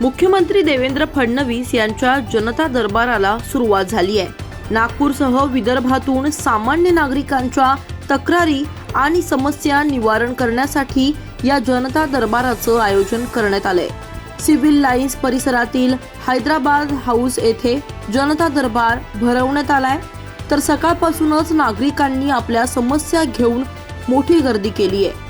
मुख्यमंत्री देवेंद्र फडणवीस यांच्या जनता दरबाराला सुरुवात झाली आहे. नागपूरसह विदर्भातून सामान्य नागरिकांच्या तक्रारी आणि समस्या निवारण करण्यासाठी या जनता दरबाराचं आयोजन करण्यात आलंय. सिव्हिल लाईन्स परिसरातील हैदराबाद हाऊस येथे जनता दरबार भरवण्यात आलाय. तर सकाळपासूनच नागरिकांनी आपल्या समस्या घेऊन मोठी गर्दी केली आहे.